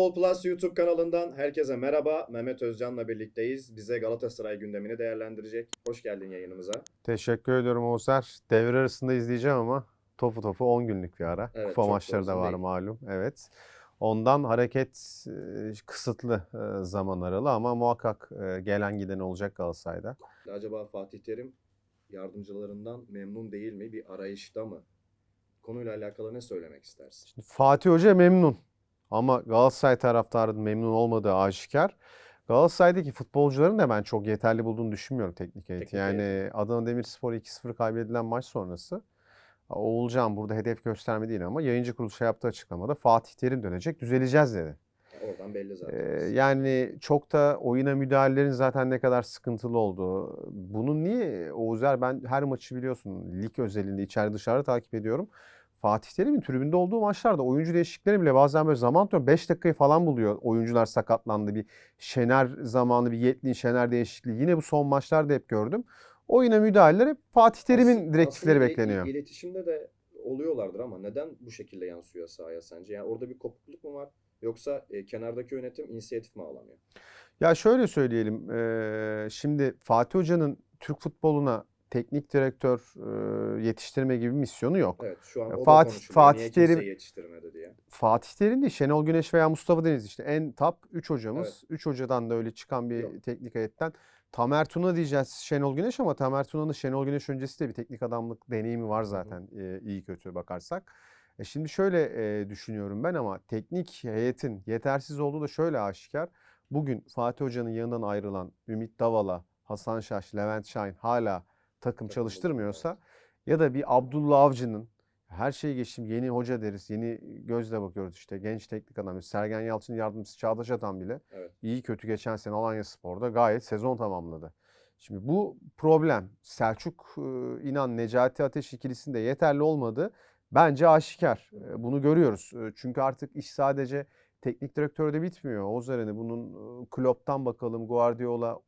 Futbol Plus YouTube kanalından herkese merhaba. Mehmet Özcan'la birlikteyiz. Bize Galatasaray gündemini değerlendirecek. Hoş geldin yayınımıza. Teşekkür ediyorum Oğuzlar. Devre arasında izleyeceğim ama topu topu 10 günlük bir ara. Evet, Kupa maçları da var değil. malum. Evet. Ondan hareket e, kısıtlı e, zaman aralığı ama muhakkak e, gelen giden olacak Galatasaray'da. Acaba Fatih Terim yardımcılarından memnun değil mi? Bir arayışta mı? Konuyla alakalı ne söylemek istersin? Şimdi Fatih Hoca memnun ama Galatasaray taraftarının memnun olmadığı aşikar. Galatasaray'daki futbolcuların da ben çok yeterli bulduğunu düşünmüyorum teknik heyeti. Yani Adana Demirspor 2-0 kaybedilen maç sonrası Oğulcan burada hedef gösterme değil ama yayıncı kuruluşa yaptığı açıklamada Fatih Terim dönecek düzeleceğiz dedi. Oradan belli zaten. Ee, yani çok da oyuna müdahalelerin zaten ne kadar sıkıntılı olduğu. Bunun niye Oğuzer ben her maçı biliyorsun lig özelinde içeri dışarı takip ediyorum. Fatih Terim'in tribünde olduğu maçlarda oyuncu değişiklikleri bile bazen böyle zaman tutuyor. 5 dakikayı falan buluyor. Oyuncular sakatlandı. Bir Şener zamanı bir Yetli'nin Şener değişikliği. Yine bu son maçlarda hep gördüm. Oyuna müdahaleler hep Fatih Terim'in Aslında- direktifleri aslında bekleniyor. il- İletişimde de oluyorlardır ama neden bu şekilde yansıyor sahaya sence? Yani orada bir kopukluk mu var? Yoksa e, kenardaki yönetim inisiyatif mi alamıyor? Ya şöyle söyleyelim. eee, şimdi Fatih Hoca'nın Türk futboluna teknik direktör eee, yetiştirme gibi misyonu yok. Evet şu an o da Fatih- konuşuluyor. Fatih Niye Terim- yetiştirmedi diye. Fatih Terim değil, Şenol Güneş veya Mustafa Deniz işte en top 3 hocamız. 3 hocadan da öyle çıkan bir Yok. teknik heyetten. Tamer Tuna diyeceğiz Şenol Güneş ama Tamer Tuna'nın Şenol Güneş öncesi de bir teknik adamlık deneyimi var zaten eee, iyi kötü bakarsak. E şimdi şöyle eee, düşünüyorum ben ama teknik heyetin yetersiz olduğu da şöyle aşikar. Bugün Fatih Hoca'nın yanından ayrılan Ümit Davala, Hasan Şaş, Levent Şahin hala takım çalıştırmıyorsa ya da bir Abdullah Avcı'nın her şeyi geçtim yeni hoca deriz, yeni gözle bakıyoruz işte genç teknik adam. Sergen Yalçın yardımcısı Çağdaş Atan bile Evet. iyi kötü geçen sene Alanya Spor'da gayet sezon tamamladı. Şimdi bu problem Selçuk İnan Necati Ateş ikilisinde yeterli olmadı. Bence aşikar. Bunu görüyoruz. Çünkü artık iş sadece teknik direktörde bitmiyor. O üzerine bunun Klopp'tan bakalım Guardiola.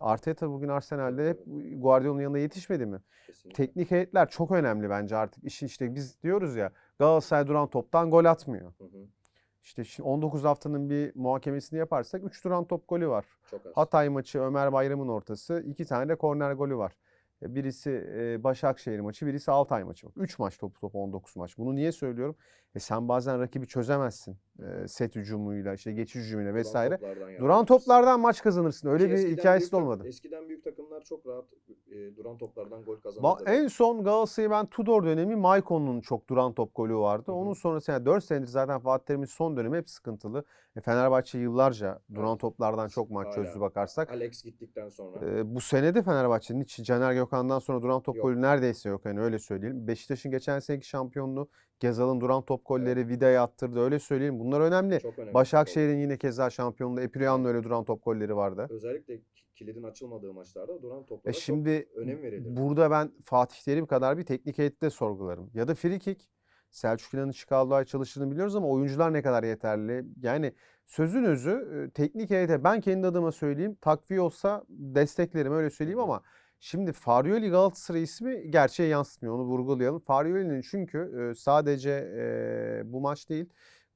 Arteta bugün Arsenal'de hep Guardiola'nın yanında yetişmedi mi? Kesinlikle. Teknik heyetler çok önemli bence artık. İşin işte biz diyoruz ya Galatasaray duran toptan gol atmıyor. Hı hı. İşte şimdi 19 haftanın bir muhakemesini yaparsak 3 duran top golü var. Hatay maçı Ömer Bayram'ın ortası. iki tane de korner golü var. E, Birisi e, Başakşehir maçı, birisi Altay maçı. 3 maç topu topu 19 maç. Bunu niye söylüyorum? E sen bazen rakibi çözemezsin. E, set hücumuyla, işte geçiş hücumuyla Duran vesaire. toplardan Duran toplardan maç kazanırsın. Öyle bir hikayesi de olmadı. Eskiden büyük takımlar çok rahat e, duran toplardan gol kazanırdı. en son Galatasaray'ı ben Tudor dönemi Maikon'un çok duran top golü vardı. Hı hı. Onun sonrası yani 4 senedir zaten Fatih Terim'in son dönemi hep sıkıntılı. E, Fenerbahçe yıllarca duran Evet. toplardan çok maç Hala. çözdü bakarsak. Alex gittikten sonra. Ee, bu sene de Fenerbahçe'nin hiç Caner Gökhan'dan sonra duran top Yok. golü neredeyse yok. Yani öyle söyleyelim. Beşiktaş'ın geçen seneki şampiyonluğu Gezal'ın duran top golleri Vida'ya attırdı. Öyle söyleyelim. Bunlar önemli. çok önemli. Başakşehir'in yine keza şampiyonluğu Epriano'nun öyle duran top golleri vardı. Özellikle ki- kilidin açılmadığı maçlarda duran E toplara şimdi çok önem verilirdi. burada ben Fatih Terim kadar bir teknik heyette sorgularım. Ya da free kick. Selçuk İnan'ın Chicago'da ay çalıştığını biliyoruz ama oyuncular ne kadar yeterli? Yani sözün özü e, teknik heyete ben kendi adıma söyleyeyim takviye olsa desteklerim öyle söyleyeyim ama şimdi Farioli Galatasaray ismi gerçeğe yansıtmıyor onu vurgulayalım. Farioli'nin çünkü e, sadece e, bu maç değil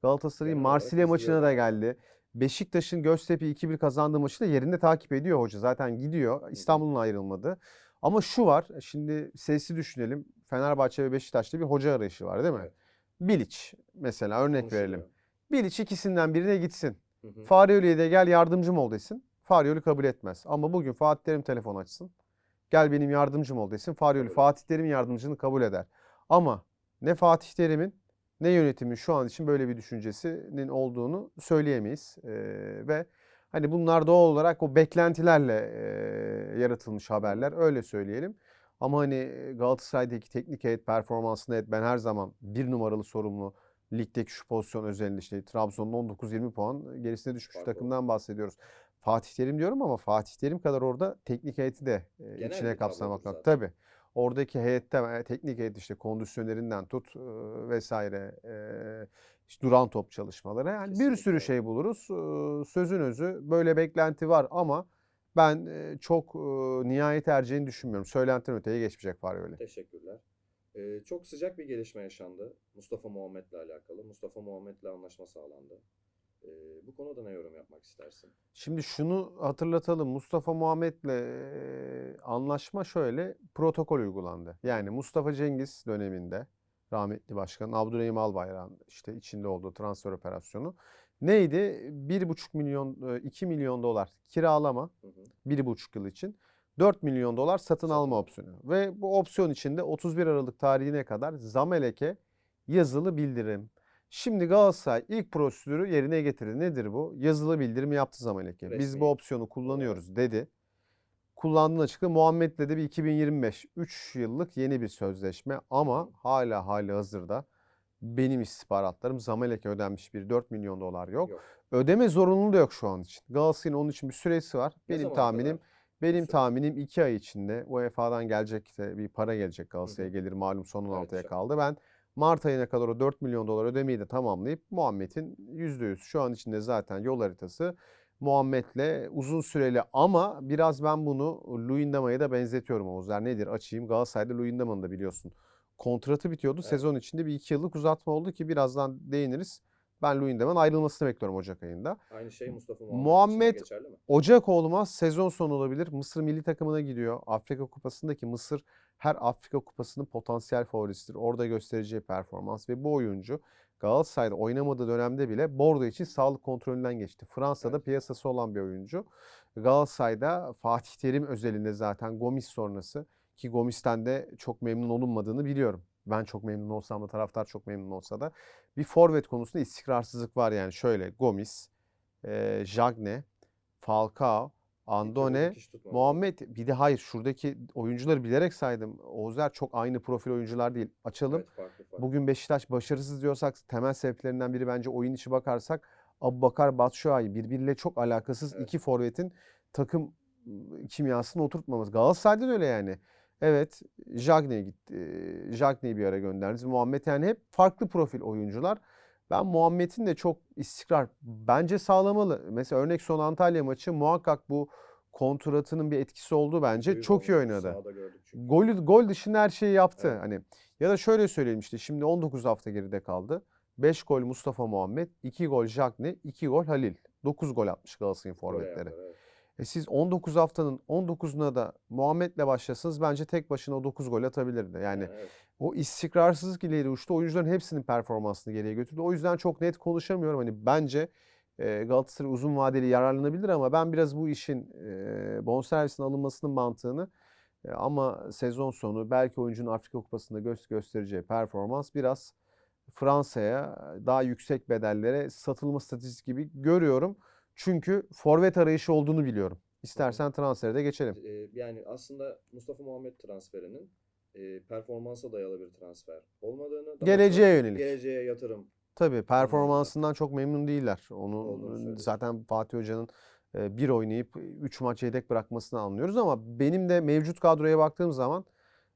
Galatasaray'ın olarak Marsilya maçına da geldi. Beşiktaş'ın Göztepe 2-1 kazandığı maçı da yerinde takip ediyor hoca. Zaten gidiyor. İstanbul'un ayrılmadı. Ama şu var. Şimdi sesi düşünelim. Fenerbahçe ve Beşiktaş'ta bir hoca arayışı var değil mi? Evet. Bilic mesela örnek verelim. Bilic ikisinden birine gitsin. Farioli'ye de gel yardımcım ol desin. Farioli kabul etmez. Ama bugün Fatih Terim telefon açsın. Gel benim yardımcım ol desin. Farioli Fatih Terim'in yardımcılığını kabul eder. Ama ne Fatih Terim'in ne yönetimin şu an için böyle bir düşüncesinin olduğunu söyleyemeyiz. Ee, ve hani bunlar doğal olarak o beklentilerle e, yaratılmış haberler öyle söyleyelim. Ama hani Galatasaray'daki teknik heyet performansında evet ben her zaman bir numaralı sorumlu ligdeki şu pozisyon özelinde işte Trabzon'un 19-20 puan gerisine düşmüş oldu. takımdan bahsediyoruz. Fatih Terim diyorum ama Fatih Terim kadar orada teknik heyeti de Genel bir içine kapsamak lazım. Tabii. Oradaki heyette teknik heyet işte kondisyonerinden tut vesaire işte duran top çalışmaları yani bir Kesinlikle sürü öyle. şey buluruz. Sözün özü böyle beklenti var ama ben çok e, nihai tercihini düşünmüyorum. Söylentinin öteye geçmeyecek Farioli. Teşekkürler. Ee, çok sıcak bir gelişme yaşandı. Mustafa Muhammed'le alakalı. Mustafa Muhammed'le anlaşma sağlandı. E, bu konuda ne yorum yapmak istersin? Şimdi şunu hatırlatalım. Mustafa Muhammed'le e, anlaşma şöyle protokol uygulandı. Yani Mustafa Cengiz döneminde rahmetli başkan Abdurrahim Albayrak'ın işte içinde olduğu transfer operasyonu neydi? 1,5 milyon, e, 2 milyon dolar kiralama Hı hı. 1,5 yıl için 4 milyon dolar satın alma. opsiyonu. Ve bu opsiyon içinde 31 Aralık tarihine kadar Zamelek'e yazılı bildirim. Şimdi Galatasaray ilk prosedürü yerine getirdi. Nedir bu? Yazılı bildirim yaptı Zamelek'e. Biz bu opsiyonu kullanıyoruz dedi. Kullandığını açıkladı. Muhammed'le de bir 2025 3 yıllık yeni bir sözleşme ama hala hali hazırda benim istihbaratlarım Zamelek'e ödenmiş bir 4 milyon dolar yok. Yok. Ödeme zorunluluğu da yok şu an için. Galatasaray'ın onun için bir süresi var. Ne Benim tahminim kadar? benim süre? tahminim 2 ay içinde UEFA'dan gelecek bir para gelecek Galatasaray'a gelir malum son Evet, 16'ya şa- kaldı. Ben Mart ayına kadar o 4 milyon dolar ödemeyi de tamamlayıp Muhammed'in %100 şu an içinde zaten yol haritası Muhammed'le uzun süreli ama biraz ben bunu Luyendama'ya da benzetiyorum Oğuzlar. Nedir? Açayım. Galatasaray'da Luyendama'nın da biliyorsun. Kontratı bitiyordu. Evet. Sezon içinde bir 2 yıllık uzatma oldu ki birazdan değiniriz. Ben Luyendama'nın ayrılmasını bekliyorum Ocak ayında. Aynı şey Mustafa Muhammed, Muhammed- geçerli mi? Ocak olmaz sezon sonu olabilir. Mısır milli takımına gidiyor. Afrika Kupası'ndaki Mısır her Afrika Kupası'nın potansiyel favorisidir. Orada göstereceği performans ve bu oyuncu Galatasaray'da oynamadığı dönemde bile Bordeaux için sağlık kontrolünden geçti. Fransa'da Evet. piyasası olan bir oyuncu. Galatasaray'da Fatih Terim özelinde zaten Gomis sonrası ki Gomis'ten de çok memnun olunmadığını biliyorum. Ben çok memnun olsam da taraftar çok memnun olsa da bir forvet konusunda istikrarsızlık var yani şöyle Gomis, e, Jagne, Falcao, Andone. Muhammed bir de hayır şuradaki oyuncuları bilerek saydım. Oğuzlar çok aynı profil oyuncular değil. Açalım. Evet, farklı farklı. Bugün Beşiktaş başarısız diyorsak temel sebeplerinden biri bence oyun içi bakarsak Abubakar Batshuayi birbiriyle çok alakasız Evet. iki forvetin takım kimyasını oturtmamız. Galatasaray'da da öyle yani. Evet, Jagne'ye gitti. Jagne'yi bir ara gönderdiniz. Muhammed yani hep farklı profil oyuncular. Ben Muhammed'in de çok istikrar bence sağlamalı. Mesela örnek son Antalya maçı muhakkak bu kontratının bir etkisi oldu bence. Yüzde Çok iyi oynadı. Çünkü. Gol, gol dışında her şeyi yaptı. Evet. Hani ya da şöyle söyleyeyim işte şimdi 19 hafta geride kaldı. 5 gol Mustafa Muhammed, 2 gol Jagne, 2 gol Halil. 9 gol atmış Galatasaray'ın forvetleri. evet. E siz 19 haftanın 19'una da Muhammed'le başlasanız bence tek başına o 9 gol atabilirdi. Yani evet. o istikrarsızlık ileri uçtu. Oyuncuların hepsinin performansını geriye götürdü. O yüzden çok net konuşamıyorum. Hani bence e, Galatasaray uzun vadeli yararlanabilir ama ben biraz bu işin e, bonservisin alınmasının mantığını e, ama sezon sonu belki oyuncunun Afrika Kupası'nda gö- göstereceği performans biraz Fransa'ya daha yüksek bedellere satılma stratejisi gibi görüyorum. Çünkü forvet arayışı olduğunu biliyorum. İstersen transfere de geçelim. Ee, yani aslında Mustafa Muhammed transferinin e, performansa dayalı bir transfer olmadığını, Geleceğe yönelik. geleceğe yatırım Tabii performansından çok memnun değiller. Onu zaten Fatih Hoca'nın e, bir oynayıp 3 maç yedek bırakmasını anlıyoruz ama benim de mevcut kadroya baktığım zaman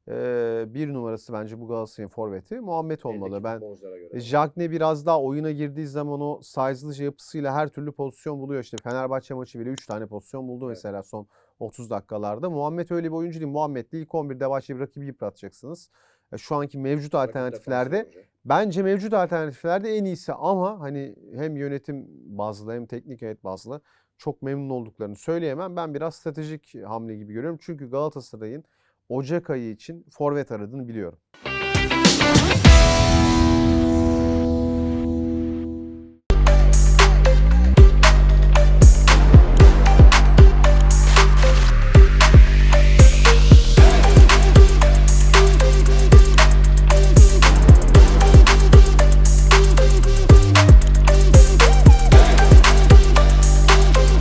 e, bir numarası bence bu Galatasaray'ın forveti Muhammed olmalı. Ben göre. Jagne biraz daha oyuna girdiği zaman o size'lı yapısıyla her türlü pozisyon buluyor. İşte Fenerbahçe maçı bile 3 tane pozisyon buldu Evet. mesela son 30 dakikalarda. Muhammed öyle bir oyuncu değil. Muhammed'le ilk 11'de başlayıp rakibi yıpratacaksınız. E, Şu anki mevcut alternatiflerde. Bence mevcut alternatiflerde en iyisi ama hani hem yönetim bazlı hem teknik heyet bazlı çok memnun olduklarını söyleyemem. Ben biraz stratejik hamle gibi görüyorum. Çünkü Galatasaray'ın Ocak ayı için forvet aradığını biliyorum.